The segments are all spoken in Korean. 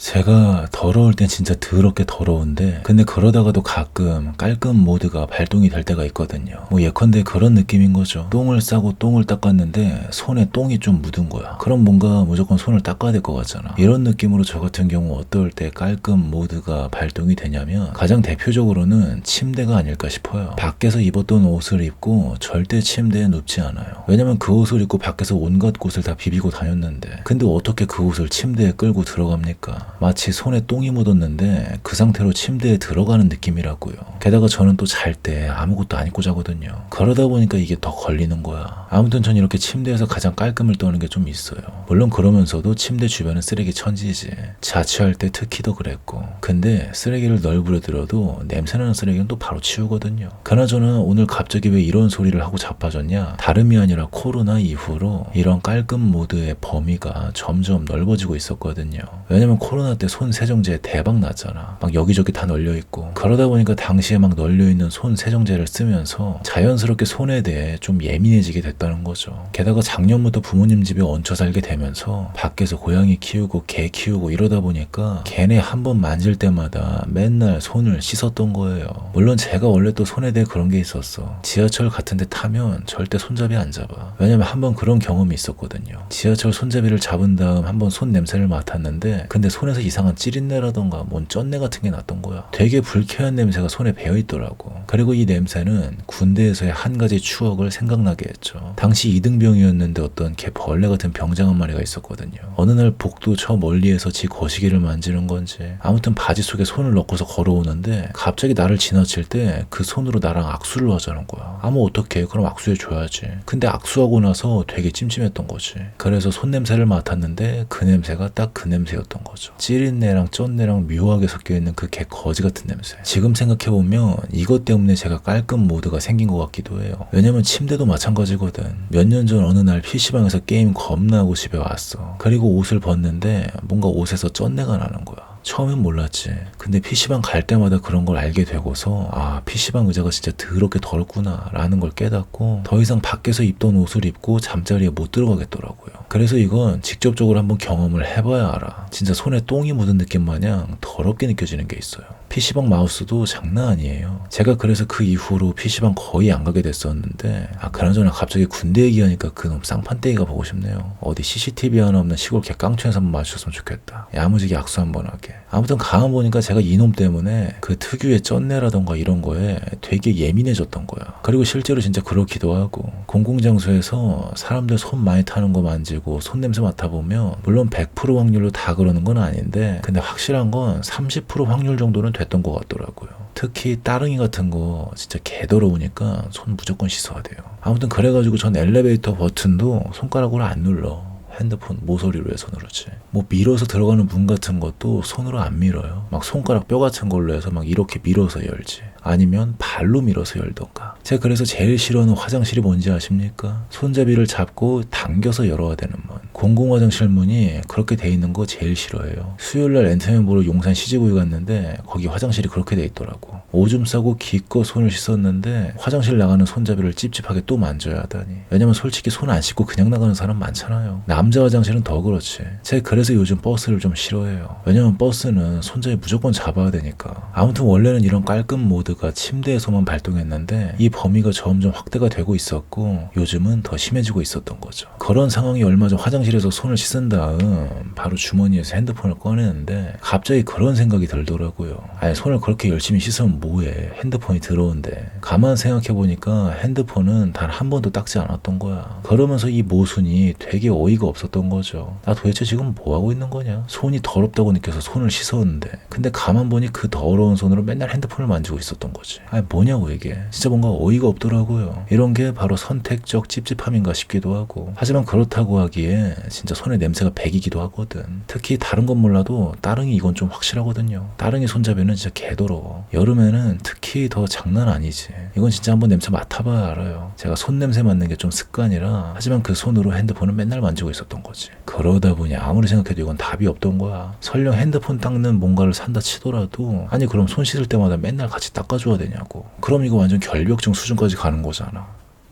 제가 더러울 땐 진짜 더럽게 더러운데 근데 그러다가도 가끔 깔끔 모드가 발동이 될 때가 있거든요. 뭐 예컨대 그런 느낌인 거죠. 똥을 싸고 똥을 닦았는데 손에 똥이 좀 묻은 거야. 그럼 뭔가 무조건 손을 닦아야 될 것 같잖아. 이런 느낌으로 저 같은 경우 어떨 때 깔끔 모드가 발동이 되냐면 가장 대표적으로는 침대가 아닐까 싶어요. 밖에서 입었던 옷을 입고 절대 침대에 눕지 않아요. 왜냐면 그 옷을 입고 밖에서 온갖 곳을 다 비비고 다녔는데 근데 어떻게 그 옷을 침대에 끌고 들어갑니까? 마치 손에 똥이 묻었는데 그 상태로 침대에 들어가는 느낌이라고요. 게다가 저는 또 잘 때 아무것도 안 입고 자거든요. 그러다 보니까 이게 더 걸리는 거야. 아무튼 전 이렇게 침대에서 가장 깔끔을 떠는 게 좀 있어요. 물론 그러면서도 침대 주변은 쓰레기 천지지. 자취할 때 특히 더 그랬고. 근데 쓰레기를 널브려 들어도 냄새나는 쓰레기는 또 바로 치우거든요. 그나저나 오늘 갑자기 왜 이런 소리를 하고 자빠졌냐? 다름이 아니라 코로나 이후로 이런 깔끔 모드의 범위가 점점 넓어지고 있었거든요. 왜냐면 코로나 때 손 세정제 대박 났잖아. 막 여기저기 다 널려 있고. 그러다 보니까 당시에 막 널려 있는 손 세정제를 쓰면서 자연스럽게 손에 대해 좀 예민해지게 됐다는 거죠. 게다가 작년부터 부모님 집에 얹혀 살게 되면서 밖에서 고양이 키우고 개 키우고 이러다 보니까 걔네 한 번 만질 때마다 맨날 손을 씻었던 거예요. 물론 제가 원래 또 손에 대해 그런 게 있었어. 지하철 같은 데 타면 절대 손잡이 안 잡아. 왜냐면 한 번 그런 경험이 있었거든요. 지하철 손잡이를 잡은 다음 한 번 손 냄새를 맡았는데 근데 손에 서 이상한 찌린내라던가 뭔 쩐내 같은 게 났던 거야. 되게 불쾌한 냄새가 손에 배어 있더라고. 그리고 이 냄새는 군대에서의 한 가지 추억을 생각나게 했죠. 당시 이등병이었는데 어떤 개 벌레 같은 병장 한 마리가 있었거든요. 어느 날 복도 저 멀리에서 지 거시기를 만지는 건지 아무튼 바지 속에 손을 넣고서 걸어오는데 갑자기 나를 지나칠 때 그 손으로 나랑 악수를 하자는 거야. 아무 어떻게 그럼 악수해 줘야지. 근데 악수하고 나서 되게 찜찜했던 거지. 그래서 손 냄새를 맡았는데 그 냄새가 딱 그 냄새였던 거죠. 찌린 내랑 쩐내랑 묘하게 섞여 있는 그 개 거지 같은 냄새. 지금 생각해 보면 이것 때문에 제가 깔끔 모드가 생긴 것 같기도 해요. 왜냐면 침대도 마찬가지거든. 몇 년 전 어느 날 PC방에서 게임 겁나고 집에 왔어. 그리고 옷을 벗는데 뭔가 옷에서 쩐내가 나는 거야. 처음엔 몰랐지. 근데 PC방 갈 때마다 그런 걸 알게 되고서, 아, PC방 의자가 진짜 더럽게 더럽구나, 라는 걸 깨닫고, 더 이상 밖에서 입던 옷을 입고 잠자리에 못 들어가겠더라고요. 그래서 이건 직접적으로 한번 경험을 해봐야 알아. 진짜 손에 똥이 묻은 느낌 마냥 더럽게 느껴지는 게 있어요. PC방 마우스도 장난 아니에요. 제가 그래서 그 이후로 PC방 거의 안 가게 됐었는데, 아, 그나저나 갑자기 군대 얘기하니까 그놈 쌍판떼기가 보고 싶네요. 어디 CCTV 하나 없는 시골 개 깡촌에서 한번 맞췄으면 좋겠다. 야무지게 악수 한번 하게. 아무튼 가만 보니까 제가 이놈 때문에 그 특유의 쩐내라던가 이런 거에 되게 예민해졌던 거야. 그리고 실제로 진짜 그렇기도 하고, 공공장소에서 사람들 손 많이 타는 거 만지고 손 냄새 맡아보면, 물론 100% 확률로 다 그러는 건 아닌데, 근데 확실한 건 30% 확률 정도는 됐던 것 같더라고요. 특히 따릉이 같은 거 진짜 개더러우니까 손 무조건 씻어야 돼요. 아무튼 그래가지고 전 엘리베이터 버튼도 손가락으로 안 눌러. 핸드폰 모서리로 해서 누르지. 뭐 밀어서 들어가는 문 같은 것도 손으로 안 밀어요. 막 손가락 뼈 같은 걸로 해서 막 이렇게 밀어서 열지. 아니면 발로 밀어서 열던가. 제가 그래서 제일 싫어하는 화장실이 뭔지 아십니까? 손잡이를 잡고 당겨서 열어야 되는 문. 공공화장실 문이 그렇게 돼 있는 거 제일 싫어해요. 수요일날 렌트맨 보러 용산 CG구이 갔는데 거기 화장실이 그렇게 돼 있더라고. 오줌 싸고 기껏 손을 씻었는데 화장실 나가는 손잡이를 찝찝하게 또 만져야 하다니. 왜냐면 솔직히 손 안 씻고 그냥 나가는 사람 많잖아요. 남자 화장실은 더 그렇지. 제가 그래서 요즘 버스를 좀 싫어해요. 왜냐면 버스는 손잡이 무조건 잡아야 되니까. 아무튼 원래는 이런 깔끔 모드가 침대에서만 발동했는데 이 범위가 점점 확대가 되고 있었고 요즘은 더 심해지고 있었던 거죠. 그런 상황이 얼마 전 화장 실에서 손을 씻은 다음 바로 주머니에서 핸드폰을 꺼내는데 갑자기 그런 생각이 들더라고요. 아니 손을 그렇게 열심히 씻으면 뭐해. 핸드폰이 들어온데. 가만 생각해 보니까 핸드폰은 단 한 번도 닦지 않았던 거야. 그러면서 이 모순이 되게 어이가 없었던 거죠. 나 도대체 지금 뭐 하고 있는 거냐? 손이 더럽다고 느껴서 손을 씻었는데. 근데 가만 보니 그 더러운 손으로 맨날 핸드폰을 만지고 있었던 거지. 아니 뭐냐고 이게. 진짜 뭔가 어이가 없더라고요. 이런 게 바로 선택적 찝찝함인가 싶기도 하고. 하지만 그렇다고 하기에 진짜 손에 냄새가 배기기도 하거든. 특히 다른 건 몰라도 따릉이 이건 좀 확실하거든요. 따릉이 손잡이는 진짜 개더러워. 여름에는 특히 더 장난 아니지. 이건 진짜 한번 냄새 맡아봐야 알아요. 제가 손 냄새 맡는 게 좀 습관이라 하지만 그 손으로 핸드폰을 맨날 만지고 있었던 거지. 그러다 보니 아무리 생각해도 이건 답이 없던 거야. 설령 핸드폰 닦는 뭔가를 산다 치더라도 아니 그럼 손 씻을 때마다 맨날 같이 닦아줘야 되냐고. 그럼 이거 완전 결벽증 수준까지 가는 거잖아.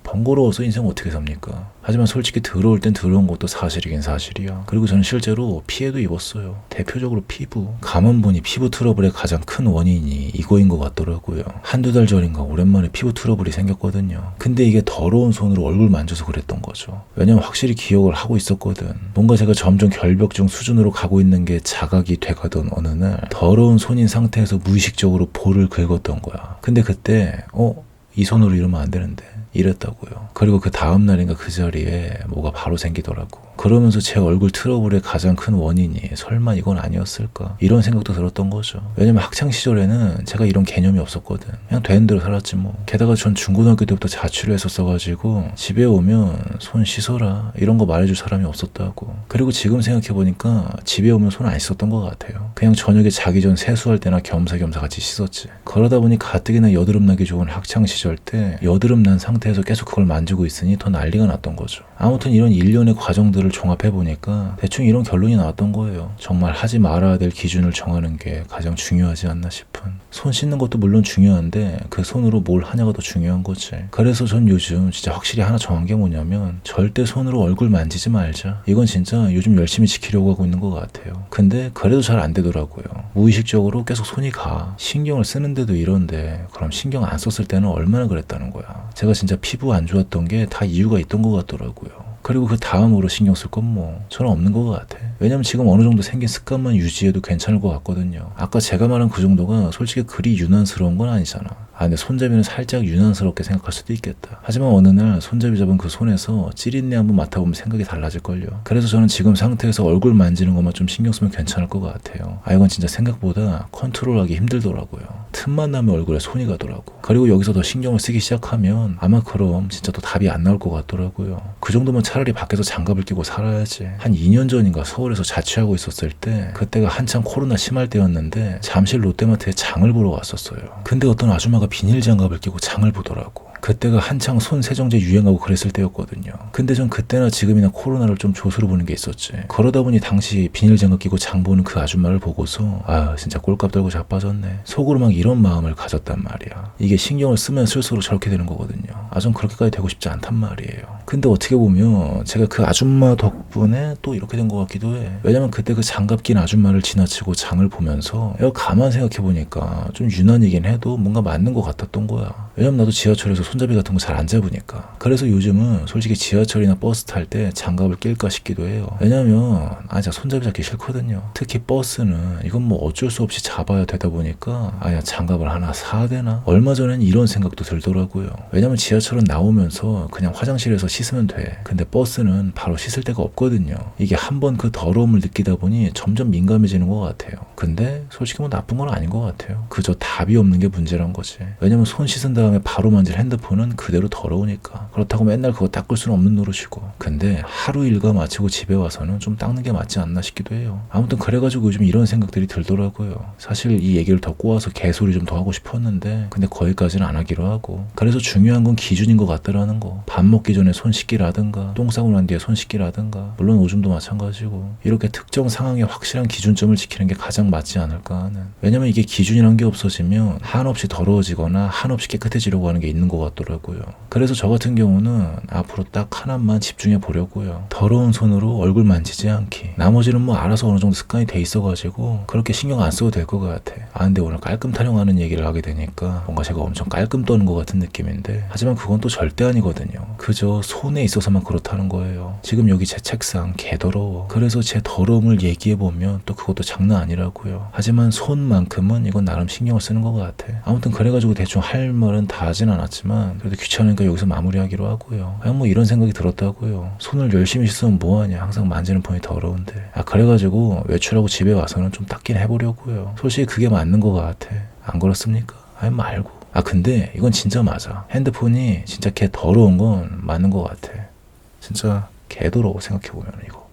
번거로워서 인생 어떻게 삽니까? 하지만 솔직히 들어올 땐 들어온 것도 사실이긴 사실이야. 그리고 저는 실제로 피해도 입었어요. 대표적으로 피부. 가만 보니 피부 트러블의 가장 큰 원인이 이거인 것 같더라고요. 한두 달 전인가 오랜만에 피부 트러블이 생겼거든요. 근데 이게 더러운 손으로 얼굴 만져서 그랬던 거죠. 왜냐면 확실히 기억을 하고 있었거든. 뭔가 제가 점점 결벽증 수준으로 가고 있는 게 자각이 돼가던 어느 날 더러운 손인 상태에서 무의식적으로 볼을 긁었던 거야. 근데 그때 어? 이 손으로 이러면 안 되는데 이랬다고요. 그리고 그 다음 날인가 그 자리에 뭐가 바로 생기더라고. 그러면서 제 얼굴 트러블의 가장 큰 원인이 설마 이건 아니었을까 이런 생각도 들었던 거죠. 왜냐면 학창 시절에는 제가 이런 개념이 없었거든. 그냥 되는 대로 살았지 뭐. 게다가 전 중고등학교 때부터 자취를 했었어가지고 집에 오면 손 씻어라 이런 거 말해줄 사람이 없었다고. 그리고 지금 생각해 보니까 집에 오면 손 안 씻었던 것 같아요. 그냥 저녁에 자기 전 세수할 때나 겸사겸사 같이 씻었지. 그러다 보니 가뜩이나 여드름 나기 좋은 학창 시절 때 여드름 난 상태에서 계속 그걸 만지고 있으니 더 난리가 났던 거죠. 아무튼 이런 일련의 과정들을 종합해 보니까 대충 이런 결론이 나왔던 거예요. 정말 하지 말아야 될 기준을 정하는 게 가장 중요하지 않나 싶은. 손 씻는 것도 물론 중요한데 그 손으로 뭘 하냐가 더 중요한 거지. 그래서 전 요즘 진짜 확실히 하나 정한 게 뭐냐면 절대 손으로 얼굴 만지지 말자. 이건 진짜 요즘 열심히 지키려고 하고 있는 것 같아요. 근데 그래도 잘 안 되더라고요. 무의식적으로 계속 손이 가. 신경을 쓰는데도 이런데 그럼 신경 안 썼을 때는 얼마나 그랬다는 거야. 제가 진짜 피부 안 좋았던 게 다 이유가 있던 것 같더라고요. 그리고 그 다음으로 신경 쓸 건 뭐 저는 없는 것 같아. 왜냐면 지금 어느 정도 생긴 습관만 유지해도 괜찮을 것 같거든요. 아까 제가 말한 그 정도가 솔직히 그리 유난스러운 건 아니잖아. 아, 근데 손잡이는 살짝 유난스럽게 생각할 수도 있겠다. 하지만 어느 날 손잡이 잡은 그 손에서 찌린내 한번 맡아보면 생각이 달라질걸요. 그래서 저는 지금 상태에서 얼굴 만지는 것만 좀 신경 쓰면 괜찮을 것 같아요. 아, 이건 진짜 생각보다 컨트롤하기 힘들더라고요. 틈만 나면 얼굴에 손이 가더라고. 그리고 여기서 더 신경을 쓰기 시작하면 아마 그럼 진짜 또 답이 안 나올 것 같더라고요. 그 정도면 차라리 밖에서 장갑을 끼고 살아야지. 한 2년 전인가 서울 에서 자취하고 있었을 때 그때가 한창 코로나 심할 때였는데 잠실 롯데마트에 장을 보러 갔었어요. 근데 어떤 아줌마가 비닐 장갑을 끼고 장을 보더라고. 그때가 한창 손 세정제 유행하고 그랬을 때였거든요. 근데 전 그때나 지금이나 코로나를 좀 조수로 보는 게 있었지. 그러다 보니 당시 비닐 장갑 끼고 장 보는 그 아줌마를 보고서 아 진짜 꼴값 들고 자빠졌네. 속으로 막 이런 마음을 가졌단 말이야. 이게 신경을 쓰면 쓸수록 저렇게 되는 거거든요. 아 전 그렇게까지 되고 싶지 않단 말이에요. 근데 어떻게 보면 제가 그 아줌마 덕분에 또 이렇게 된 것 같기도 해. 왜냐면 그때 그 장갑 낀 아줌마를 지나치고 장을 보면서 내가 가만 생각해 보니까 좀 유난이긴 해도 뭔가 맞는 것 같았던 거야. 왜냐면 나도 지하철에서 손잡이 같은 거 잘 안 잡으니까. 그래서 요즘은 솔직히 지하철이나 버스 탈 때 장갑을 낄까 싶기도 해요. 왜냐면 아 제가 손잡이 잡기 싫거든요. 특히 버스는 이건 뭐 어쩔 수 없이 잡아야 되다 보니까 아야 장갑을 하나 사야 되나? 얼마 전엔 이런 생각도 들더라고요. 왜냐면 지하철은 나오면서 그냥 화장실에서 씻으면 돼. 근데 버스는 바로 씻을 데가 없거든요. 이게 한 번 그 더러움을 느끼다 보니 점점 민감해지는 것 같아요. 근데 솔직히 뭐 나쁜 건 아닌 것 같아요. 그저 답이 없는 게 문제란 거지. 왜냐면 손 씻은 다음에 바로 만질 핸드폰은 그대로 더러우니까. 그렇다고 맨날 그거 닦을 수는 없는 노릇이고. 근데 하루 일과 마치고 집에 와서는 좀 닦는 게 맞지 않나 싶기도 해요. 아무튼 그래가지고 요즘 이런 생각들이 들더라고요. 사실 이 얘기를 더 꼬아서 개소리 좀 더 하고 싶었는데 근데 거기까지는 안 하기로 하고. 그래서 중요한 건 기준인 것 같더라는 거. 밥 먹기 전에 손 씻기라든가 똥 싸고 난 뒤에 손 씻기라든가 물론 오줌도 마찬가지고 이렇게 특정 상황에 확실한 기준점을 지키는 게 가장 맞지 않을까 하는. 왜냐면 이게 기준이란 게 없어지면 한없이 더러워지거나 한없이 깨끗해지려고 하는 게 있는 것 같더라고요. 그래서 저 같은 경우는 앞으로 딱 하나만 집중해 보려고요. 더러운 손으로 얼굴 만지지 않기. 나머지는 뭐 알아서 어느 정도 습관이 돼 있어가지고 그렇게 신경 안 써도 될 것 같아. 아 근데 오늘 깔끔 타령하는 얘기를 하게 되니까 뭔가 제가 엄청 깔끔 떠는 것 같은 느낌인데 하지만 그건 또 절대 아니거든요. 그저 손에 있어서만 그렇다는 거예요. 지금 여기 제 책상 개더러워. 그래서 제 더러움을 얘기해 보면 또 그것도 장난 아니라고요. 하지만 손만큼은 이건 나름 신경을 쓰는 것 같아. 아무튼 그래가지고 대충 할 말은 다 하진 않았지만 그래도 귀찮으니까 여기서 마무리하기로 하고요. 그냥 뭐 이런 생각이 들었다고요. 손을 열심히 씻으면 뭐하냐. 항상 만지는 폰이 더러운데. 아 그래가지고 외출하고 집에 와서는 좀 닦긴 해보려고요. 솔직히 그게 맞는 것 같아. 안 그렇습니까? 아니 말고. 아 근데 이건 진짜 맞아. 핸드폰이 진짜 개 더러운 건 맞는 것 같아. 진짜 개더러워 생각해보면 이거.